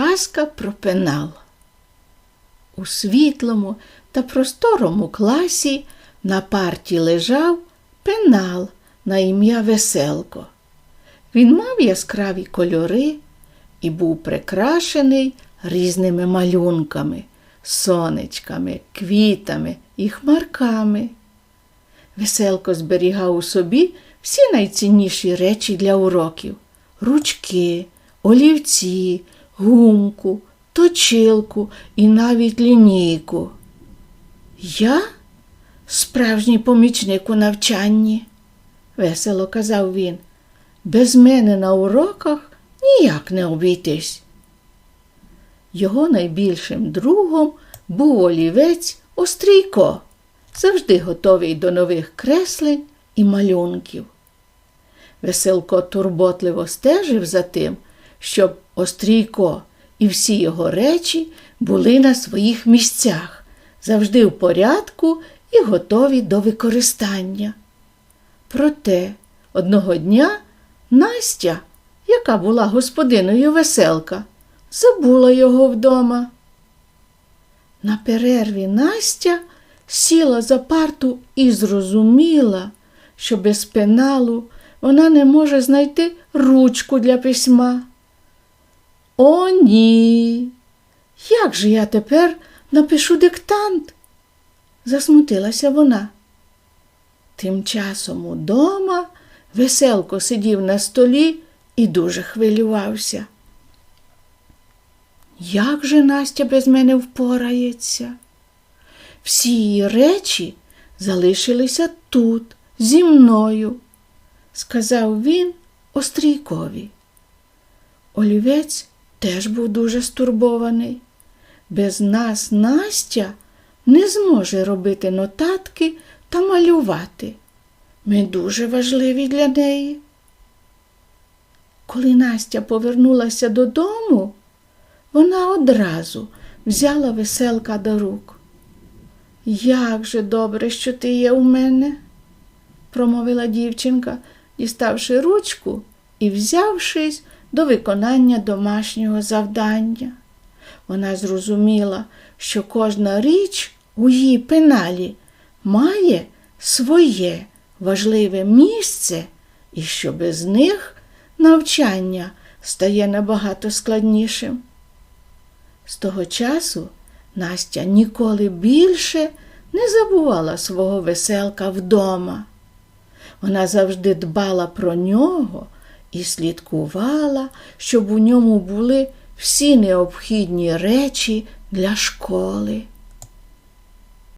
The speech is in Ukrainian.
Казка про пенал. У світлому та просторому класі на парті лежав пенал на ім'я Веселко. Він мав яскраві кольори і був прикрашений різними малюнками, сонечками, квітами і хмарками. Веселко зберігав у собі всі найцінніші речі для уроків ручки, олівці, гумку, точилку і навіть лінійку. Я справжній помічник у навчанні, весело казав він. Без мене на уроках ніяк не обійтись. Його найбільшим другом був олівець Острійко, завжди готовий до нових креслень і малюнків. Веселко турботливо стежив за тим, щоб Острійко і всі його речі були на своїх місцях, завжди в порядку і готові до використання. Проте одного дня Настя, яка була господиною веселка, забула його вдома. На перерві Настя сіла за парту і зрозуміла, що без пеналу вона не може знайти ручку для письма. О, ні. Як же я тепер напишу диктант? засмутилася вона. Тим часом удома веселко сидів на столі і дуже хвилювався. Як же Настя без мене впорається? Всі її речі залишилися тут, зі мною, сказав він Острійкові. Олівець теж був дуже стурбований. Без нас Настя не зможе робити нотатки та малювати. Ми дуже важливі для неї. Коли Настя повернулася додому, вона одразу взяла веселка до рук. Як же добре, що ти є у мене, промовила дівчинка, діставши ручку і взявшись до виконання домашнього завдання. Вона зрозуміла, що кожна річ у її пеналі має своє важливе місце і що без них навчання стає набагато складнішим. З того часу Настя ніколи більше не забувала свого веселка вдома. Вона завжди дбала про нього і слідкувала, щоб у ньому були всі необхідні речі для школи.